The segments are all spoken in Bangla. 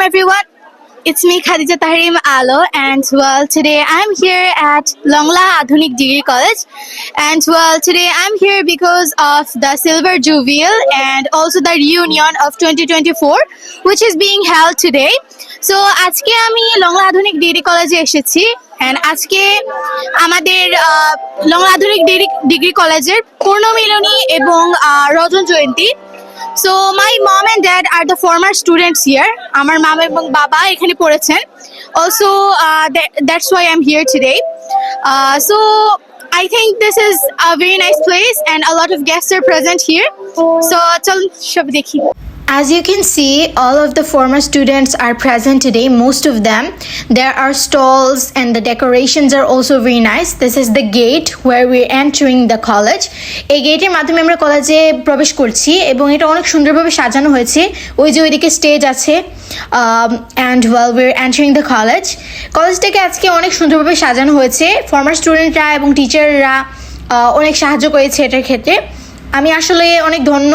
everyone. It's me Khadija Tahrim Alo and well today I'm here at Longla Adhunik Degree College and well today I'm here because of the Silver Jubilee and also the reunion of 2024 which is being held today. So আজকে আমি লংলা আধুনিক ডিগ্রি কলেজে এসেছি and আজকে আমাদের আহ, লংলা আধুনিক ডিগ্রি ডিগ্রি কলেজের পূর্ণমিলনী এবং আহ, রজন জয়ন্তী so my mom and dad R the former students here আমার মাম এবং বাবা এখানে পড়েছেন। Also that's why I am here today so I think this is a very nice place and a lot of guests are present here. So চলুন সব দেখি। As you can see, all of the former students are present today, most of them. There are stalls and the decorations are also very nice. This is the gate where we're entering the college. এই গেটের মাধ্যমে আমরা কলেজে প্রবেশ করছি এবং এটা অনেক সুন্দরভাবে সাজানো হয়েছে ওই যে ওইদিকে স্টেজ আছে and well we're entering the college কলেজটাকে আজকে অনেক সুন্দরভাবে সাজানো হয়েছে ফর্মার স্টুডেন্টরা এবং টিচাররা অনেক সাহায্য করেছে এটার ক্ষেত্রে আমি আসলে অনেক ধন্য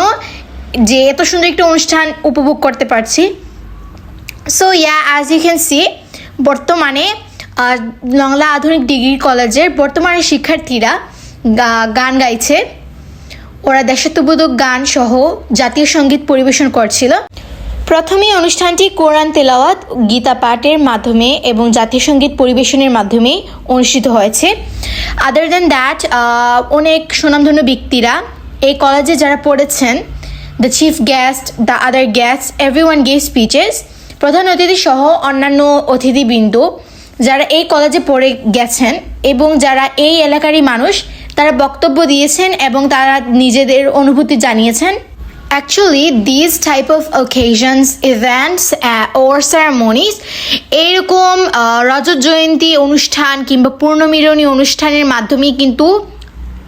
যে এত সুন্দর একটা অনুষ্ঠান উপভোগ করতে পারছি। So yeah as you can see বর্তমানে লংলা আধুনিক ডিগ্রি কলেজের বর্তমানে শিক্ষার্থীরা গান গাইছে। ওরা দেশাত্মবোধক গান সহ জাতীয় সংগীত পরিবেশন করছিল। প্রথমে অনুষ্ঠানটি কোরআন তেলাওয়াত, গীতা পাঠের মাধ্যমে এবং জাতীয় সংগীত পরিবেশনের মাধ্যমে অনুষ্ঠিত হয়েছে। আদার দেন দ্যাট অনেক সুনামধন্য ব্যক্তিরা এই কলেজে যারা পড়েছেন the chief guest the other guest everyone gave speeches প্রধান অতিথি সহ অন্যান্য অতিথিবৃন্দ যারা এই কলেজে পড়ে গেছেন এবং যারা এই এলাকারই মানুষ তারা বক্তব্য দিয়েছেন এবং তারা নিজেদের অনুভূতি জানিয়েছেন। Actually, these type of occasions, events uh, ceremonies এরকম আহ, রজত জয়ন্তী অনুষ্ঠান কিংবা পূর্ণমিলনী অনুষ্ঠানের মাধ্যমে কিন্তু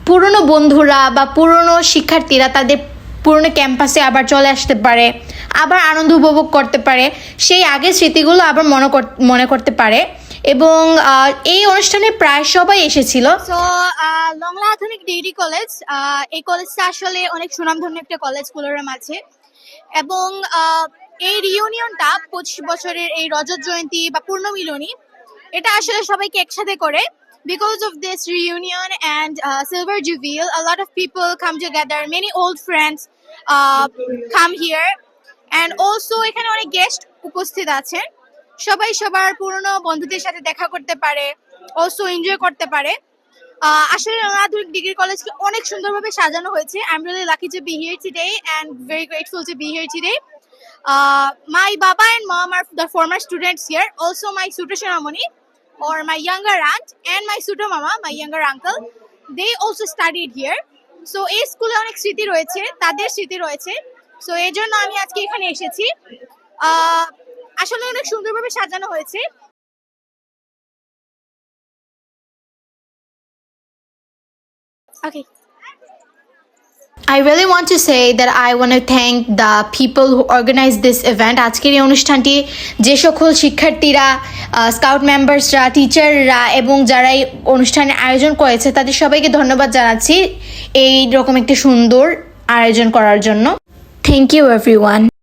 পুরনো বন্ধুরা বা পুরনো শিক্ষার্থীরা তাদের পুরনো ক্যাম্পাসে আবার চলে আসতে পারে, আবার আনন্দ উপভোগ করতে পারে, সেই আগের স্মৃতিগুলো আবার মনে মনে করতে পারে। এবং এই অনুষ্ঠানে প্রায় সবাই এসেছিল। সো লংলা আধুনিক ডিগ্রি কলেজ এই কলেজটা আসলে অনেক সুনামধন্য একটা কলেজ কুলোরের মাঝে। এবং এই রিউনিয়নটা পঁচিশ বছরের এই রজত জয়ন্তী বা পূর্ণমিলনী, এটা আসলে সবাইকে একসাথে করে। Because of this reunion and uh, silver jubilee a lot of people come together. Many old friends uh, come here. And also এখানে অনেক গেস্ট উপস্থিত আছেন। সবাই সবার পুরনো বন্ধুদের সাথে দেখা করতে পারে অলসো এনজয় করতে পারে। আসলে আধুনিক ডিগ্রি কলেজকে অনেক সুন্দরভাবে সাজানো হয়েছে। I am really lucky to be here today and very grateful to be here today my বাবা and mom R the former students here also my সুটো সোনামণি or my younger aunt and my pseudo mama my younger uncle they also studied here so এই স্কুলে অনেক স্মৃতি রয়েছে তাদের স্মৃতি রয়েছে সো এই জন্য আমি আজকে এখানে এসেছি আসলে অনেক সুন্দরভাবে সাজানো হয়েছে ওকে I really want to say that I want to thank the people who organized this event. আজকের এই অনুষ্ঠানটি যে সকল শিক্ষার্থীরা স্কাউট মেম্বার্সরা টিচাররা এবং যারা এই অনুষ্ঠানের আয়োজন করেছে, তাদের সবাইকে ধন্যবাদ জানাচ্ছি এই রকম একটি সুন্দর আয়োজন করার জন্য থ্যাংক ইউ এভরিওয়ান